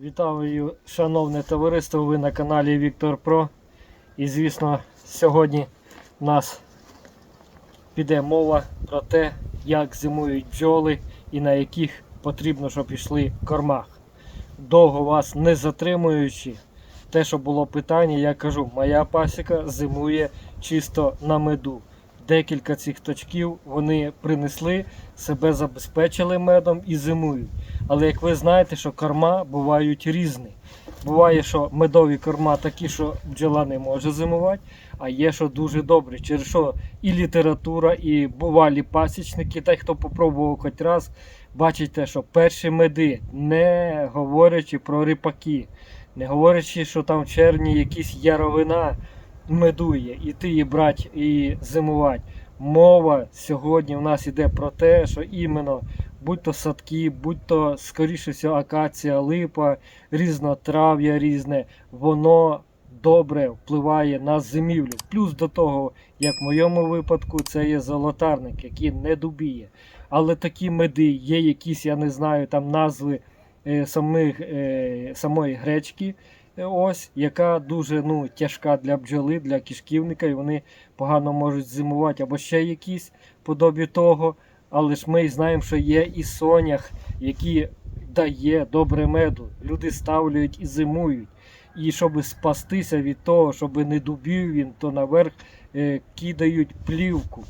Вітаю, шановне товариство, ви на каналі Віктор Про. І звісно, сьогодні у нас піде мова про те, як зимують бджоли і на яких потрібно, щоб йшли кормах. Довго вас не затримуючи, те, що було питання, я кажу, моя пасіка зимує чисто на меду. Декілька цих точків вони принесли, себе забезпечили медом і зимують. Але як ви знаєте, що корма бувають різні. Буває, що медові корма такі, що бджола не може зимувати, а є, що дуже добрі. Через що і література, і бувалі пасічники, та хто попробував хоч раз, бачите, що перші меди, не говорячи про ріпаки, не говорячи, що там в червні якісь яровина медує, і ти її брати і зимувати. Мова сьогодні в нас іде про те, що іменно будь то садки, будь то, скоріше всього, акація, липа, різнотрав'я різне, воно добре впливає на зимівлю. Плюс до того, як в моєму випадку, це є золотарник, який не дубіє. Але такі меди, є якісь, я не знаю, там назви е, самих, е, самої гречки. е, Ось, яка дуже ну, тяжка для бджоли, для кишківника, і вони погано можуть зимувати, або ще якісь подобі того. Але ж ми знаємо, що є і сонях, які дає добре меду. Люди ставлюють і зимують. І щоб спастися від того, щоб не дубів він, то наверх е, кидають плівку.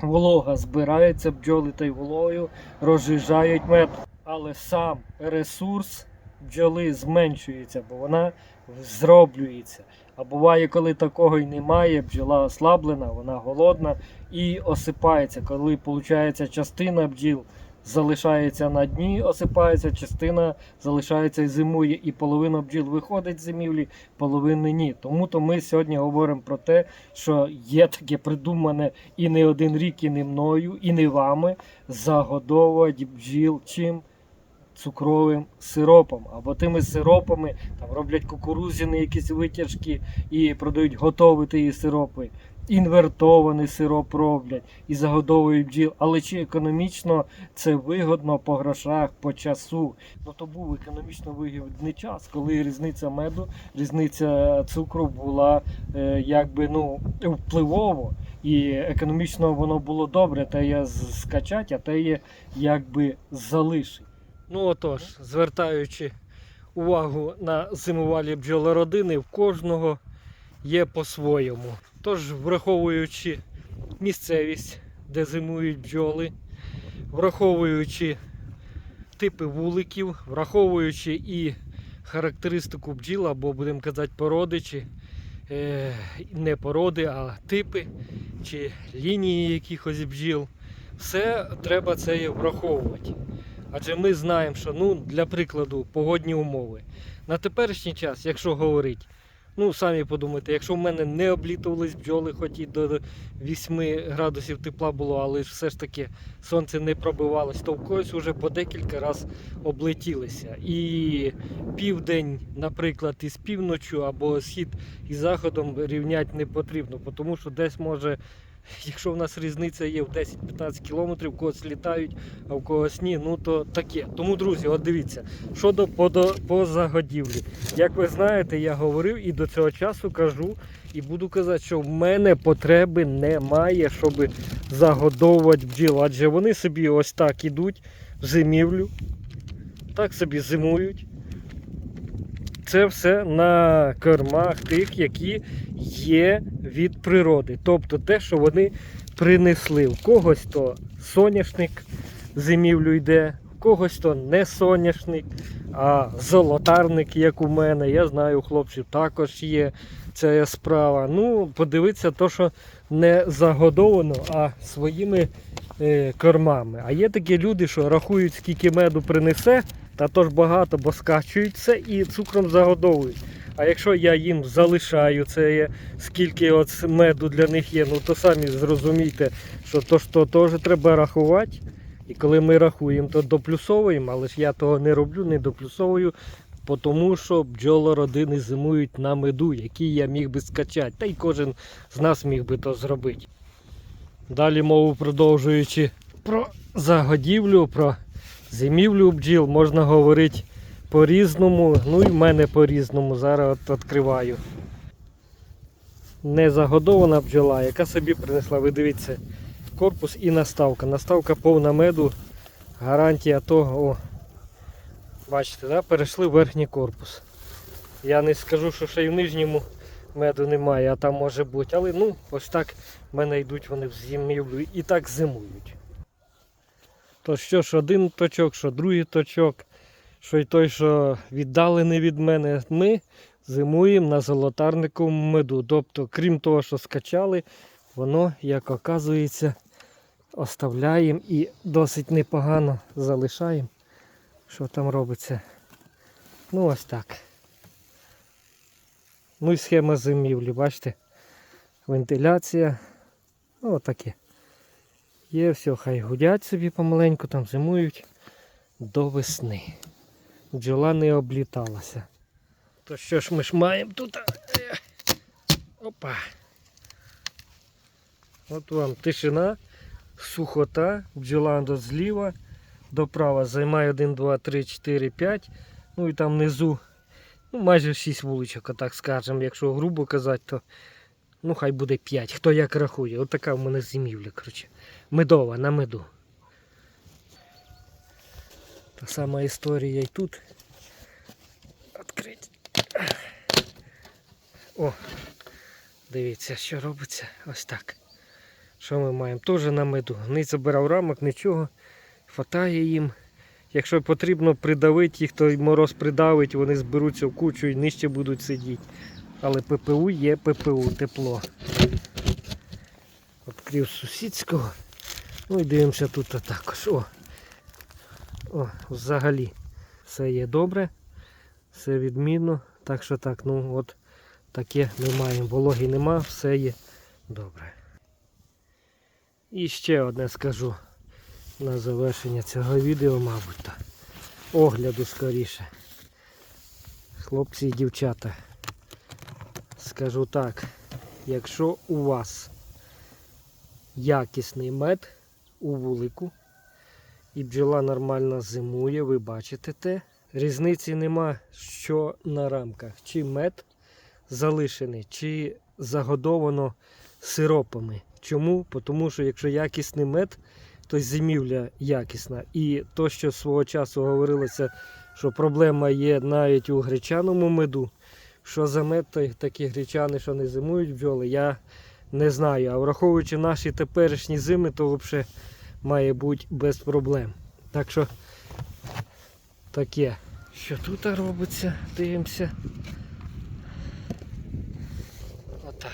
Волога збирається, бджоли та й вологою розжижають мед. Але сам ресурс бджоли зменшується, бо вона зроблюється. А буває, коли такого й немає, бджола ослаблена, вона голодна і осипається. Коли виходить, частина бджіл залишається на дні, осипається, частина залишається і зимує, і половина бджіл виходить з зимівлі, половини ні. Тому то ми сьогодні говоримо про те, що є таке придумане і не один рік, і не мною, і не вами загодовувати бджіл чим цукровим сиропом або тими сиропами там роблять кукурузяні якісь витяжки і продають готові ті сиропи. Інвертований сироп роблять і загодовують бджіл. Але чи економічно це вигодно по грошах, по часу? Ну то був економічно вигідний час, коли різниця меду, різниця цукру була е, якби ну впливово, і економічно воно було добре, те є скачать, а те є якби залишить. Ну отож, звертаючи увагу на зимувалі бджолородини, в кожного є по-своєму. Тож, враховуючи місцевість, де зимують бджоли, враховуючи типи вуликів, враховуючи і характеристику бджіл, або будемо казати породи, чи е, не породи, а типи, чи лінії якихось бджіл, все треба це враховувати. Адже ми знаємо, що ну, для прикладу погодні умови. На теперішній час, якщо говорити, ну самі подумайте, якщо в мене не облітувались бджоли, хоч і до 8 градусів тепла було, але все ж таки сонце не пробивалось, то в когось вже по декілька разів облетілися. І південь, наприклад, із півночі або схід із заходом рівняти не потрібно, тому що десь може. Якщо в нас різниця є в 10-15 кілометрів, в когось літають, а в когось ні, ну то таке. Тому, друзі, от дивіться, щодо позагодівлі. Як ви знаєте, я говорив і до цього часу кажу, і буду казати, що в мене потреби немає, щоб загодовувати бджіл. Адже вони собі ось так ідуть в зимівлю, так собі зимують. Це все на кормах тих, які є від природи. Тобто те, що вони принесли. В когось то соняшник зимівлю йде, в когось то не соняшник, а золотарник, як у мене. Я знаю, у хлопців також є ця справа. Ну, подивитися, то, що не загодовано, а своїми е, кормами. А є такі люди, що рахують, скільки меду принесе, та то ж багато, бо скачують це і цукром загодовують. А якщо я їм залишаю це, скільки от меду для них є, ну то самі зрозумійте, що то то теж треба рахувати. І коли ми рахуємо, то доплюсовуємо, але ж я того не роблю, не доплюсовую, тому що бджолородини зимують на меду, який я міг би скачати. Та й кожен з нас міг би то зробити. Далі мову продовжуючи про загодівлю, про зимівлю бджіл, можна говорити по-різному, ну і в мене по-різному. Зараз от відкриваю. Незагодована бджола, яка собі принесла, ви дивіться, корпус і наставка. Наставка повна меду, гарантія того, о, бачите, да? перейшли в верхній корпус. Я не скажу, що ще й в нижньому меду немає, а там може бути. Але ну, ось так в мене йдуть вони в зимівлю і так зимують. То що ж один точок, що другий точок, що й той, що віддалений від мене, ми зимуємо на золотарниковому меду. Тобто, крім того, що скачали, воно, як оказується, оставляємо і досить непогано залишаємо. Що там робиться? Ну ось так. Ну і схема зимівлі, бачите? Вентиляція. Ну, отаке. Є все, хай гудять собі помаленьку, там зимують до весни. Бджола не обліталася. То що ж ми ж маємо тут? Опа. От вам тишина, сухота, бджола до зліва, до права займає 1, 2, 3, 4, 5. Ну і там внизу ну, майже 6 вуличок, так скажемо. Якщо грубо казати, то ну хай буде 5. Хто як рахує. От така в мене зимівля, коротше. Медова на меду. Та сама історія і тут. Відкрити. О, дивіться, що робиться. Ось так. Що ми маємо? Теж на меду. Не забирав рамок, нічого. Хватає їм. Якщо потрібно придавити їх, то мороз придавить, вони зберуться в кучу і нижче будуть сидіти. Але ППУ є ППУ, тепло. Відкрив сусідського. Ну і дивимося тут також. О, О, взагалі все є добре, все відмінно. Так що так, ну от таке ми маємо. Вологи нема, все є добре. І ще одне скажу на завершення цього відео, мабуть. Огляду скоріше. Хлопці і дівчата. Скажу так, якщо у вас якісний мед у вулику і бджола нормально зимує, ви бачите те. Різниці нема, що на рамках. Чи мед залишений, чи загодовано сиропами. Чому? Тому що якщо якісний мед, то зимівля якісна. І то, що свого часу говорилося, що проблема є навіть у гречаному меду, що за мед такі гречани, що не зимують бджоли, я не знаю. А враховуючи наші теперішні зими, то взагалі має бути без проблем. Так що таке. Що тут робиться? Дивимося. Отак.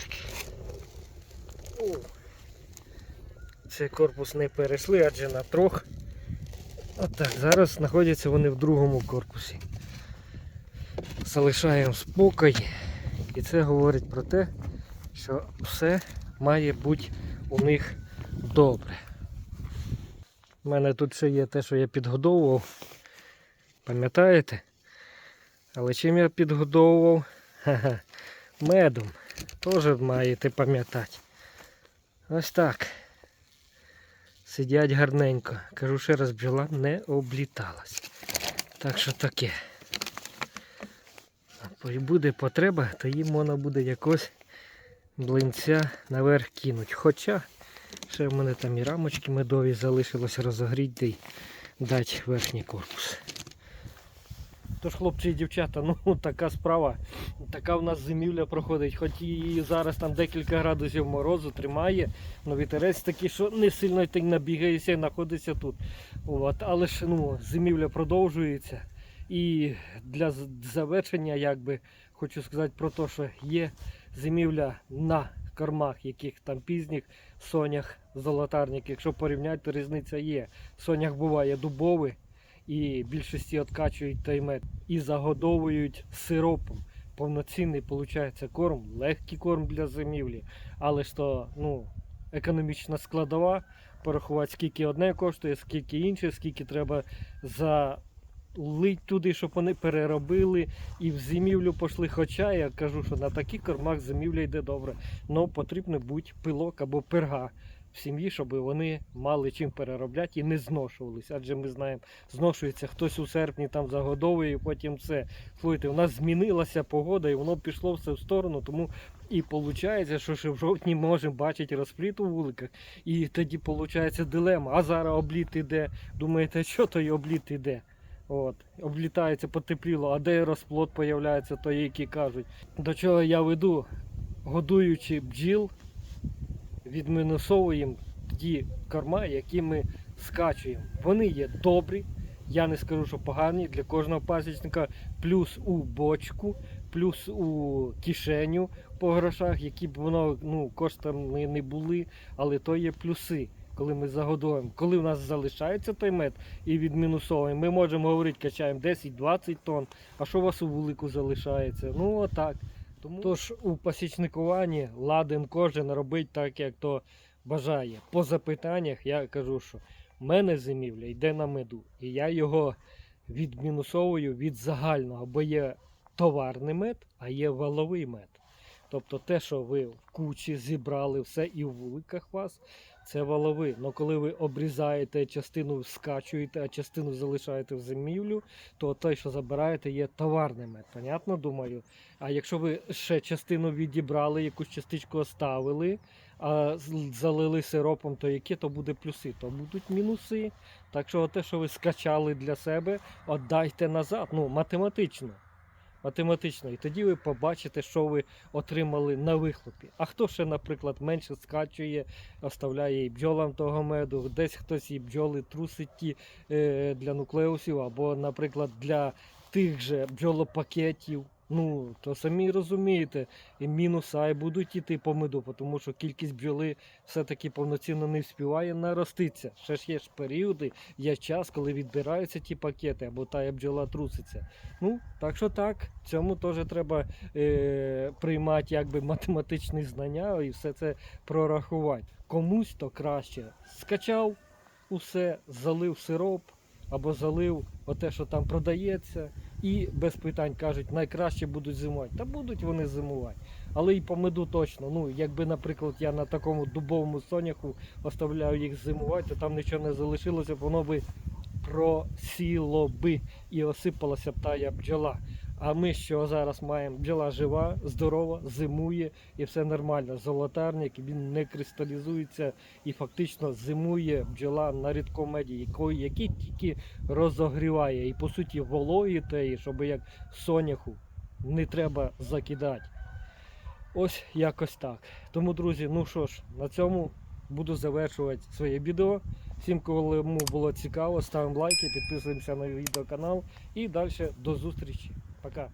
Цей корпус не перейшли, адже на трьох. Отак. Зараз знаходяться вони в другому корпусі. Залишаємо спокій. І це говорить про те, що все має бути у них добре. У мене тут ще є те, що я підгодовував. Пам'ятаєте? Але чим я підгодовував? Ха-ха. Медом. Теж маєте пам'ятати. Ось так. Сидять гарненько. Кажу ще раз, бджола не обліталась. Так що таке. Буде потреба, то їм можна буде якось блинця наверх кинуть. Хоча ще в мене там і рамочки медові залишилось розогріти і дати верхній корпус. Тож, хлопці і дівчата, ну така справа. Така в нас зимівля проходить, хоч і зараз там декілька градусів морозу тримає, але вітерець такий, що не сильно ти набігаєшся і знаходиться тут. От. Але ж ну, зимівля продовжується. І для завершення, якби хочу сказати про те, що є зимівля на кормах, яких там пізніх сонях, золотарник. Якщо порівняти, то різниця є. Сонях буває дубовий, і більшості откачують той мед і загодовують сиропом. Повноцінний виходить корм, легкий корм для зимівлі, але ж то ну, економічна складова, порахувати, скільки одне коштує, скільки інше, скільки треба залить туди, щоб вони переробили і в зимівлю пішли. Хоча я кажу, що на таких кормах зимівля йде добре. але потрібно будь пилок або перга в сім'ї, щоб вони мали чим переробляти і не зношувалися. Адже ми знаємо, зношується хтось у серпні там загодовує, потім все. Слухайте, у нас змінилася погода, і воно пішло все в сторону, тому і виходить, що ще в жовтні можемо бачити розпліт у вуликах. І тоді виходить дилема. А зараз обліт іде. Думаєте, що той обліт іде? От, облітається, потепліло, а де розплод появляється, то які кажуть. До чого я веду, годуючи бджіл, відмінусовуємо ті корма, які ми скачуємо. Вони є добрі, я не скажу, що погані для кожного пасічника, плюс у бочку, плюс у кишеню по грошах, які б воно ну, коштами не були, але то є плюси. Коли ми загодуємо, коли в нас залишається той мед і відмінусовуємо, ми можемо говорити, качаємо 10-20 тонн, а що у вас у вулику залишається? Ну отак. Тому тож у пасічникуванні ладен кожен робить так, як то бажає. По запитаннях я кажу, що в мене зимівля йде на меду, і я його відмінусовую від загального, бо є товарний мед, а є валовий мед. Тобто те, що ви в кучі зібрали все і в вуликах вас, це валовий. Але коли ви обрізаєте частину, скачуєте, а частину залишаєте в зимівлю, то той, що забираєте, є товарний мед. Понятно, думаю. А якщо ви ще частину відібрали, якусь частичку оставили, а залили сиропом, то які то буде плюси, то будуть мінуси. Так що те, що ви скачали для себе, віддайте назад. Ну, математично. Математично, і тоді ви побачите, що ви отримали на вихлопі. А хто ще, наприклад, менше скачує, оставляє і бджолам того меду, десь хтось і бджоли трусить ті е, для нуклеусів, або, наприклад, для тих же бджолопакетів. Ну, то самі розумієте, і мінуса і будуть іти по меду, тому що кількість бджоли все-таки повноцінно не вспіває нароститися. Ще ж є ж періоди, є час, коли відбираються ті пакети, або та бджола труситься. Ну, так що так, цьому теж треба е, приймати якби математичні знання і все це прорахувати. Комусь то краще скачав усе, залив сироп або залив оте, що там продається, і без питань кажуть, найкраще будуть зимувати. Та будуть вони зимувати. Але і по меду точно. Ну, якби, наприклад, я на такому дубовому соняху оставляю їх зимувати, то там нічого не залишилося, воно би просіло би і осипалася б тая бджола. А ми що зараз маємо? Бджола жива, здорова, зимує і все нормально. Золотарник він не кристалізується і фактично зимує бджола на рідкому меді, який, який тільки розогріває. І по суті вологі теї, щоб як соняху не треба закидати. Ось якось так. Тому, друзі, ну що ж, на цьому буду завершувати своє відео. Всім, кому було цікаво, ставимо лайки, підписуємося на відеоканал і далі до зустрічі. Пока.